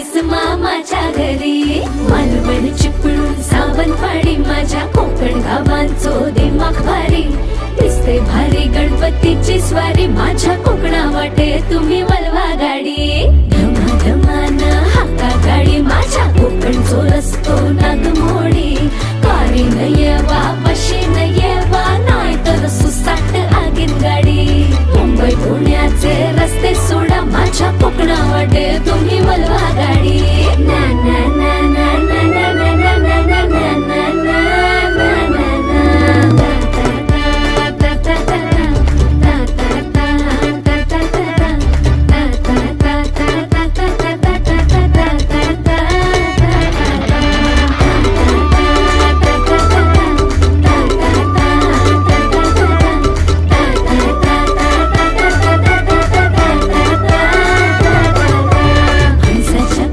मामाच्या घरी मालवण चिपळून सावंतवाडी माझ्या कोकण गावांचो दिमाग भारी. दिसते भारी गणपतीची स्वारी माझ्या कोकणा वाटे तुम्ही वलवा गाडी. गाडी माझ्या सुसाट गाडी. पुण्याचे रस्ते सोडा माझ्या वाटे तुम्ही